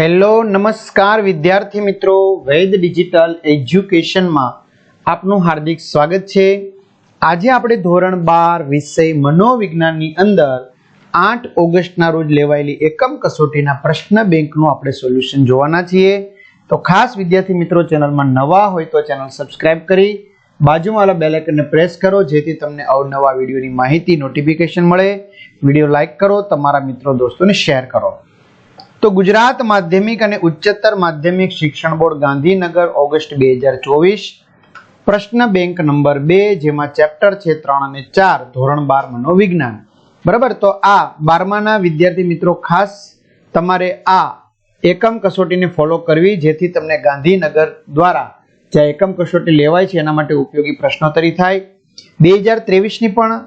Hello, નમસ્કાર વિદ્યાર્થી મિત્રો. વૈદ ડિજિટલ એજ્યુકેશનમાં આપનું હાર્દિક સ્વાગત છે. આજે આપણે ધોરણ બાર વિષય મનોવિજ્ઞાનની અંદર આઠ ઓગસ્ટના રોજ લેવાયેલી એકમ કસોટીના પ્રશ્ન બેંકનું આપણે સોલ્યુશન જોવાના છીએ. તો ખાસ વિદ્યાર્થી મિત્રો, ચેનલમાં નવા હોય તો ચેનલ સબસ્ક્રાઇબ કરી, બાજુમાં બેલ પ્રેસ કરો, જેથી તમને અવનવા વિડીયોની માહિતી, નોટિફિકેશન મળે. વીડિયો લાઇક કરો, તમારા મિત્રો, દોસ્તોને શેર કરો. તો ગુજરાત માધ્યમિક અને ઉચ્ચતર માધ્યમિક શિક્ષણ બોર્ડ ગાંધીનગર, ઓગસ્ટ બે હજાર ચોવીસ. પ્રશ્ન બેંક નંબર બે, જેમાં ચેપ્ટર છે ત્રણ અને ચાર, ધોરણ બાર મનોવિજ્ઞાન. બરાબર? તો આ બારમાના વિદ્યાર્થી મિત્રો ખાસ તમારે આ એકમ કસોટીને ફોલો કરવી, જેથી તમને ગાંધીનગર દ્વારા જે એકમ કસોટી લેવાય છે, એના માટે ઉપયોગી પ્રશ્નોત્તરી થાય. બે હજાર ત્રેવીસની પણ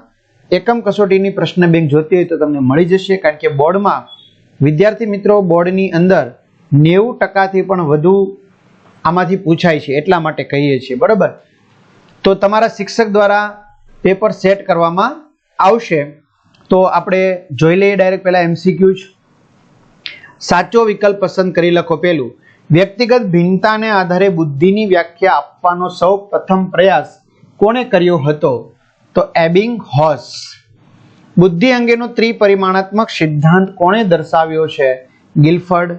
એકમ કસોટીની પ્રશ્ન બેંક જોતી હોય તો તમને મળી જશે, કારણ કે બોર્ડમાં વિદ્યાર્થી મિત્રો, બોર્ડની અંદર નેવું ટકાથી પણ વધુ આમાંથી પૂછાય છે, એટલા માટે કહીએ છીએ, બરાબર? તો તમારા શિક્ષક દ્વારા પેપર સેટ કરવામાં આવશે. તો આપણે જોઈ લઈએ ડાયરેક્ટ પહેલાં એમસીક્યુ સાચો વિકલ્પ પસંદ કરી લખો પેલું. વ્યક્તિગત ભિન્નતાને આધારે બુદ્ધિની વ્યાખ્યા આપવાનો સૌ પ્રથમ પ્રયાસ કોણે કર્યો હતો? તો એબિંગ હોસ. બુદ્ધિ અંગેનો ત્રિપરિમાણાત્મક સિદ્ધાંત કોણે દર્શાવ્યો છે? ગિલફર્ડ,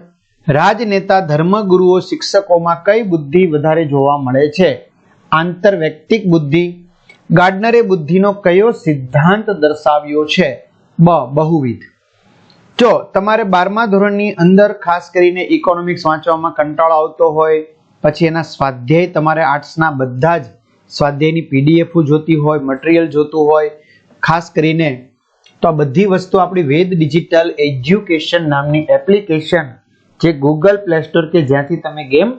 રાજનેતા, ધર્મગુરુઓ, શિક્ષકોમાં કઈ બુદ્ધિ વધારે જોવા મળે છે? આંતરવ્યક્તિક બુદ્ધિ, ગાર્ડનરે બુદ્ધિનો કયો સિદ્ધાંત દર્શાવ્યો છે? બ, બહુવિધ. જો તમારે બારમા ધોરણની અંદર ખાસ કરીને ઇકોનોમિક્સ વાંચવામાં કંટાળો આવતો હોય, પછી એના સ્વાધ્યાય તમારે આર્ટ્સના બધા જ સ્વાધ્યાયની પીડીએફ જોતી હોય, મટીરિયલ જોતું હોય, ખાસ કરીને તો આ બધી વસ્તુ આપણી વેદ ડિજિટલ એજ્યુકેશન નામની એપ્લિકેશન જે ગૂગલ પ્લે સ્ટોર કે જ્યાંથી તમે ગેમ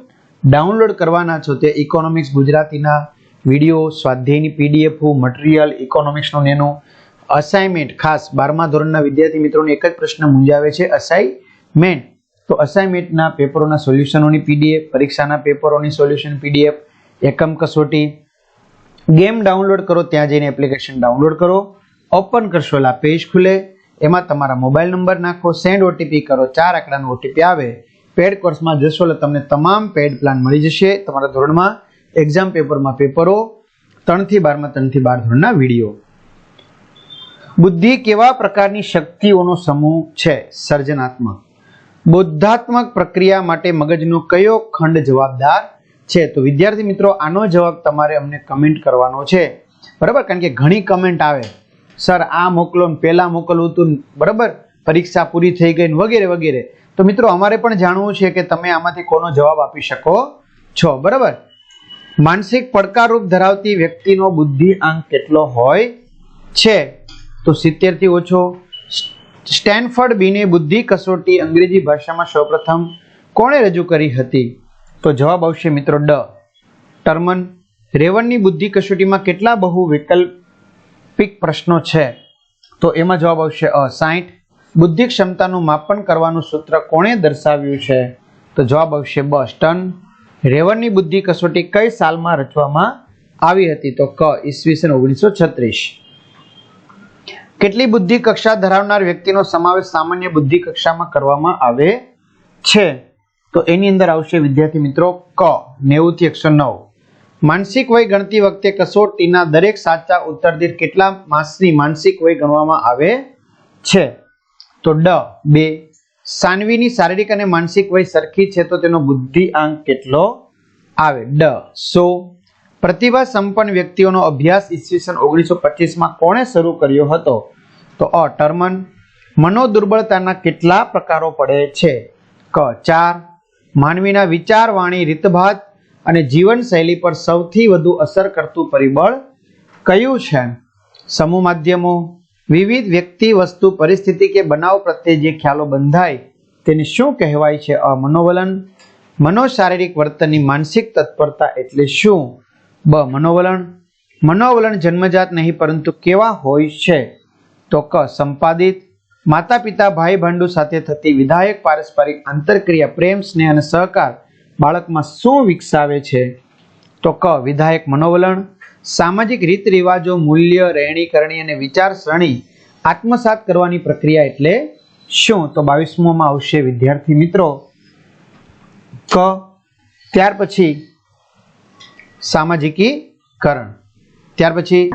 ડાઉનલોડ કરવાના છો, તે ઇકોનોમિક્સ ગુજરાતીના વીડિયો સ્વાધ્યાયની પીડીએફ મટીરિયલ ઇકોનોમિક્સનું એનું અસાઇનમેન્ટ ખાસ બારમા ધોરણના વિદ્યાર્થી મિત્રોને એક જ પ્રશ્ન મૂંઝાવે છે અસાઇનમેન્ટ તો અસાઇનમેન્ટના પેપરોના સોલ્યુશનોની પીડીએફ પરીક્ષાના પેપરોની સોલ્યુશન પીડીએફ એકમ કસોટી. ગેમ ડાઉનલોડ કરો, ત્યાં જઈને એપ્લિકેશન ડાઉનલોડ કરો. ઓપન કરશો એટલે પેજ ખુલે. એમાં તમારા મોબાઈલ નંબર નાખો સેન્ડ ઓટીપી કરો, ચાર આંકડાનો ઓટીપી આવે. પેડ કોર્સમાં જશો એટલે તમને તમામ પેડ પ્લાન મળી જશે. તમારા ધોરણમાં એક્ઝામ પેપરમાં પેપરો ત્રણથી બારમાં, ત્રણથી બાર ધોરણના વીડિયો બુદ્ધિ કેવા પ્રકારની શક્તિઓનો સમૂહ છે? સર્જનાત્મક. બુદ્ધાત્મક પ્રક્રિયા માટે મગજનો કયો ખંડ જવાબદાર છે? તો વિદ્યાર્થી મિત્રો, આનો જવાબ તમારે અમને કમેન્ટ કરવાનો છે. બરાબર? કારણ કે ઘણી કમેન્ટ આવે. સર, આ મોકલો ને પહેલા મોકલવું હતું બરાબર? પરીક્ષા પૂરી થઈ ગઈ વગેરે વગેરે. તો મિત્રો, અમારે પણ જાણવું છે કે તમે આમાંથી કોનો જવાબ આપી શકો છો, બરાબર? માનસિક પડકારરૂપ ધરાવતી વ્યક્તિનો બુદ્ધિ આંક કેટલો હોય છે? તો સિત્તેરથી ઓછો. સ્ટેનફર્ડ બીને બુદ્ધિ કસોટી અંગ્રેજી ભાષામાં સૌપ્રથમ કોણે રજૂ કરી હતી? તો જવાબ આવશે મિત્રો ડ. ટર્મન, રેવનની બુદ્ધિ કસોટીમાં કેટલા બહુ વૈકલ્પિક પ્રશ્નો છે, તો એમાં જવાબ આવશે, અ સાઠ બુદ્ધિ ક્ષમતાનું માપન કરવાનું સૂત્ર કોણે દર્શાવ્યું છે? તો જવાબ આવશે બ સ્ટન રેવનની બુદ્ધિ કસોટી કઈ સાલમાં રચવામાં આવી હતી? તો ક, ઈસવીસન ઓગણીસો છત્રીસ. કેટલી બુદ્ધિ કક્ષા ધરાવનાર વ્યક્તિનો સમાવેશ સામાન્ય બુદ્ધિ કક્ષામાં કરવામાં આવે છે? તો એની અંદર આવશે, વિદ્યાર્થી મિત્રો, ક નેવું થી એકસો નવ. માનસિક વય ગણતી વખતે કસોટીના દરેક સાચા ઉત્તર દીઠ કેટલા માસની માનસિક વય ગણવામાં આવે છે? તો ડ, બે. સાનવીની શારીરિક અને માનસિક વય સરખી છે તો તેનો બુદ્ધિ આંક કેટલો આવે? ડ, સો. પ્રતિભા સંપન્ન વ્યક્તિઓનો અભ્યાસ ઈસવીસન ઓગણીસો પચીસમાં કોણે શરૂ કર્યો હતો? તો અ, ટર્મન. મનોદુર્બળતાના કેટલા પ્રકારો પડે છે? ક, ચાર. માનવીના વિચાર વાણી રીતભાત અને જીવનશૈલી પર સૌથી વધુ અસર કરતું પરિબળ કયું છે? સમૂહ માધ્યમો, વિવિધ વ્યક્તિ વસ્તુ પરિસ્થિતિ કે બનાવ પ્રત્યે જે ખ્યાલો બંધાય તેને શું કહેવાય છે? અ, મનોવલન. મનોશારીરિક વર્તનની માનસિક તત્પરતા એટલે શું? બ, મનોવલણ. મનોવલણ જન્મજાત નહીં, પરંતુ કેવા હોય છે? તો ક, સંપાદિત. માતા પિતા ભાઈ ભાંડુ સાથે થતી વિધાયક, પારસ્પરિક આંતરક્રિયા, પ્રેમ, સ્નેહ અને સહકાર. બાળકમાં શું વિકસાવે છે? તો ક, વિધાયક મનોવલણ, સામાજિક રીત રિવાજો, મૂલ્ય રહેણી કરણી અને વિચારસરણી આત્મસાત કરવાની પ્રક્રિયા એટલે શું? તો બાવીસમોમાં આવશે, વિદ્યાર્થી મિત્રો. ક, ત્યાર પછી સામાજિકીકરણ. ત્યાર પછી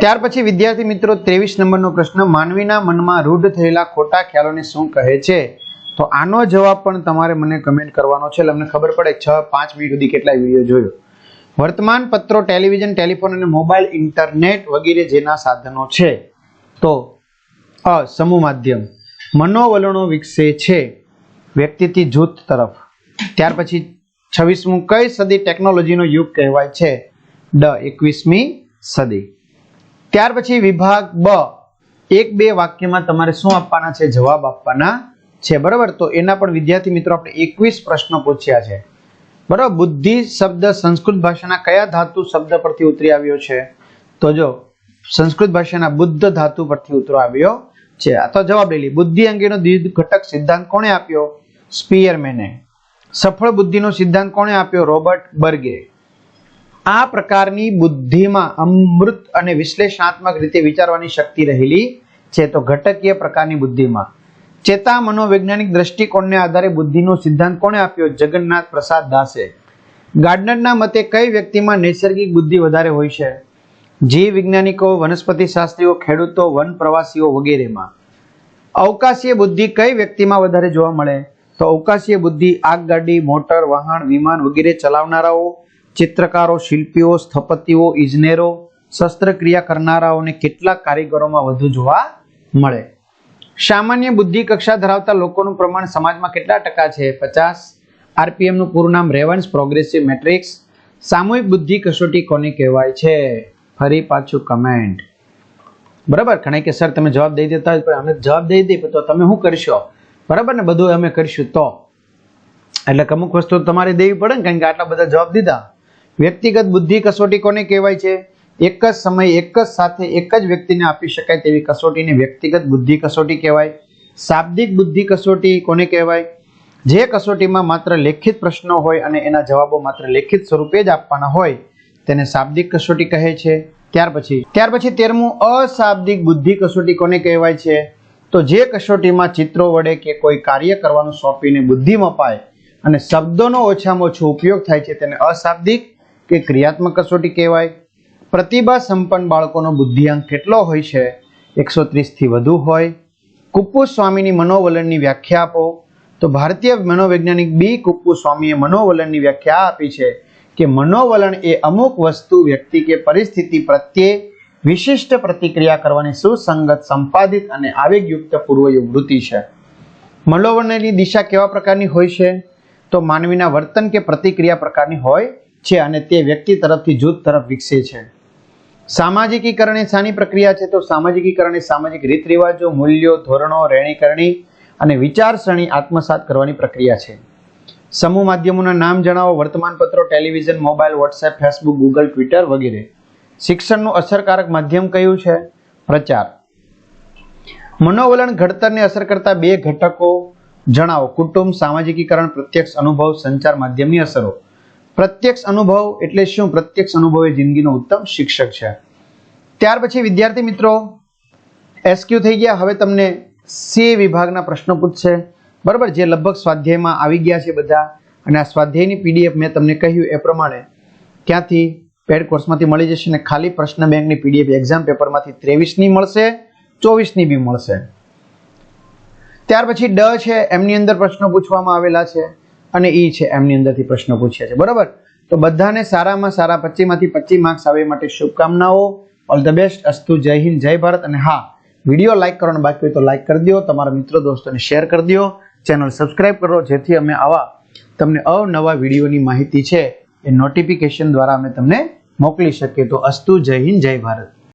ત્યાર પછી વિદ્યાર્થી મિત્રો, ત્રેવીસ નંબરનો પ્રશ્ન, માનવીના મનમાં રૂઢ થયેલા ખોટા ખ્યાલોને શું કહે છે? તો આનો જવાબ પણ તમારે મને કમેન્ટ કરવાનો છે. એટલે અમને ખબર પડે છ, પાંચ મિનિટ સુધી કેટલાય વીડિયો જોયો. વર્તમાન પત્રો ટેલિવિઝન ટેલિફોન અને મોબાઈલ ઇન્ટરનેટ વગેરે જેના સાધનો છે. તો, અ, સમૂહ માધ્યમ. મનોવલણો વિકસે છે વ્યક્તિથી જૂથ તરફ. ત્યાર પછી છવ્વીસમું, કઈ સદી ટેકનોલોજીનો યુગ કહેવાય છે? ડ, એકવીસમી સદી. ત્યાર પછી વિભાગ બ. એક બે વાક્યમાં તમારે શું આપવાના છે? જવાબ આપવાના છે, બરાબર? તો એના પણ વિદ્યાર્થી મિત્રો આપણે એકવીસ પ્રશ્નો પૂછ્યા છે. બરાબર? બુદ્ધિ, શબ્દ, સંસ્કૃત ભાષાના કયા ધાતુ શબ્દ પરથી ઉતરી આવ્યો છે? તો જો, સંસ્કૃત ભાષાના બુદ્ધ ધાતુ પરથી ઉતરો આવ્યો છે. તો જવાબ લઈ લી. બુદ્ધિ અંગેનો દ્વિધ ઘટક સિદ્ધાંત કોણે આપ્યો? સ્પિયરમેને. સફળ બુદ્ધિનો સિદ્ધાંત કોણે આપ્યો? રોબર્ટ બર્ગે. આ પ્રકારની બુદ્ધિમાં અમૃત અને વિશ્લેષણાત્મક રીતે વિચારવાની શક્તિ રહેલી છે. તો ઘટકીય પ્રકારની બુદ્ધિમાં. ચેતા મનોવૈજ્ઞાનિક દ્રષ્ટિકોણને આધારે બુદ્ધિનો સિદ્ધાંત કોણે આપ્યો? જગન્નાથ પ્રસાદ દાસે. ગાર્ડનરના મતે કઈ વ્યક્તિમાં નૈસર્ગિક બુદ્ધિ વધારે હોય છે? જીવ વૈજ્ઞાનિકો, વનસ્પતિ શાસ્ત્રીઓ, ખેડૂતો, વન પ્રવાસીઓ વગેરેમાં. અવકાશીય બુદ્ધિ કઈ વ્યક્તિમાં વધારે જોવા મળે? તો અવકાશીય બુદ્ધિ આગગાડી મોટર, વાહન, વિમાન વગેરે ચલાવનારાઓ, ચિત્રકારો, શિલ્પીઓ, સ્થપતિઓ, ઇજનેરો, શસ્ત્રક્રિયા કરનારાઓને કેટલાક કારીગરોમાં વધુ જોવા મળે? સામાન્ય બુદ્ધિ કક્ષા ધરાવતા લોકોનું પ્રમાણ સમાજમાં કેટલા ટકા છે? પચાસ. આરપીએમનું પૂરું નામ રેવન્સ પ્રોગ્રેસિવ મેટ્રિક્સ. સામૂહિક બુદ્ધિ કસોટી કોને કહેવાય છે? ફરી પાછું કમેન્ટ બરાબર? ઘણા કે, સર, તમે જવાબ દઈ દેતા પણ અમે જવાબ દઈ દઈએ તો તમે શું કરશો? બરાબર ને? બધું અમે કરીશું તો. એટલે અમુક વસ્તુ તમારે દેવી પડે ને, કારણ કે આટલા બધા જવાબ દીધા. વ્યક્તિગત બુદ્ધિ કસોટી કોને કહેવાય છે? એક જ સમયે, એક જ સાથે, એક જ વ્યક્તિને આપી શકાય તેવી કસોટીને વ્યક્તિગત બુદ્ધિ કસોટી કહેવાય, શાબ્દિક બુદ્ધિ કસોટી કોને કહેવાય? જે કસોટીમાં માત્ર લેખિત પ્રશ્નો હોય અને એના જવાબો માત્ર લેખિત સ્વરૂપે જ આપવાના હોય, તેને શાબ્દિક કસોટી કહે છે. ત્યાર પછી ત્યાર પછી તેરમું અશાબ્દિક બુદ્ધિ કસોટી કોને કહેવાય છે? તો જે કસોટીમાં ચિત્રો વડે કે કોઈ કાર્ય કરવાનું સોંપીને બુદ્ધિ મપાય અને શબ્દોનો ઓછામાં ઓછો ઉપયોગ થાય છે, તેને અશાબ્દિક કે ક્રિયાત્મક કસોટી કહેવાય. પ્રતિભા સંપન્ન બાળકોનો બુદ્ધિઆંક કેટલો હોય છે? એકસો ત્રીસથી વધુ હોય. કુપ્પુ સ્વામીની મનોવલણની વ્યાખ્યા આપો. તો ભારતીય મનોવૈજ્ઞાનિક બી. કુપ્પુ સ્વામીએ મનોવલણની વ્યાખ્યા આપી છે કે મનોવલણ એ અમુક વસ્તુ, વ્યક્તિ કે પરિસ્થિતિ પ્રત્યે વિશિષ્ટ પ્રતિક્રિયા કરવાની સુસંગત, સંપાદિત અને આવેગયુક્ત પૂર્વયુવૃત્તિ છે. મનોવલણની દિશા કેવા પ્રકારની હોય છે? તો માનવીના વર્તન કે પ્રતિક્રિયા પ્રકારની હોય છે અને તે વ્યક્તિ તરફથી જૂથ તરફ વિકસે છે. સામાજિકીકરણ એ શાની પ્રક્રિયા છે તો સામાજિકીકરણ એ સામાજિક રીત રિવાજો મૂલ્યો, ધોરણો, રહેણીકરણી અને વિચારસરણી આત્મસાત કરવાની પ્રક્રિયા છે. સમૂહ માધ્યમોના નામ જણાવો, વર્તમાનપત્રો, television, mobile, WhatsApp, Facebook, Google, Twitter વગેરે. શિક્ષણનું અસરકારક માધ્યમ કયું છે? પ્રચાર. મનોવલણ ઘડતરને અસર કરતા બે ઘટકો જણાવો. કુટુંબ, સામાજિકીકરણ, પ્રત્યક્ષ અનુભવ, સંચાર માધ્યમની અસરો. પ્રત્યક્ષ અનુભવ એટલે શું? પ્રત્યક્ષ અનુભવ એ જિંદગીનો ઉત્તમ શિક્ષક છે. ત્યાર પછી વિદ્યાર્થી મિત્રો એસક્યુ થઈ ગયા. હવે તમને સી વિભાગના પ્રશ્નો પૂછશે. બરાબર? જે લગભગ સ્વાધ્યાયમાં આવી ગયા છે બધા. અને આ સ્વાધ્યાયની પીડીએફ મેં તમને કહ્યું એ પ્રમાણે ત્યાંથી પેડ કોર્સમાંથી મળી જશે અને ખાલી પ્રશ્ન બેંકની પીડીએફ એક્ઝામ પેપરમાંથી ત્રેવીસની મળશે, ચોવીસની બી મળશે. ત્યાર પછી ડ છે, એમની અંદર પ્રશ્નો પૂછવામાં આવેલા છે. અને ઈ છે એમની અંદરથી પ્રશ્નો પૂછ્યા છે. બરાબર? તો બધાને સારામાં સારા પચીમાંથી પચીસ માર્ક્સ આવે માટે શુભકામનાઓ. ઓલ ધ બેસ્ટ અસ્તુ, જય હિન્દ, જય ભારત. અને હા, વીડિયો લાઇક કરવાનો બાકી હોય તો લાઇક કરી દો તમારા મિત્રો, દોસ્તોને શેર કરી દો ચેનલ સબસ્ક્રાઇબ કરો, જેથી અમે આવા તમને અવનવા વિડીયોની માહિતી છે એ નોટિફિકેશન દ્વારા અમે તમને મોકલી શકીએ. તો અસ્તુ, જય હિન્દ, જય ભારત.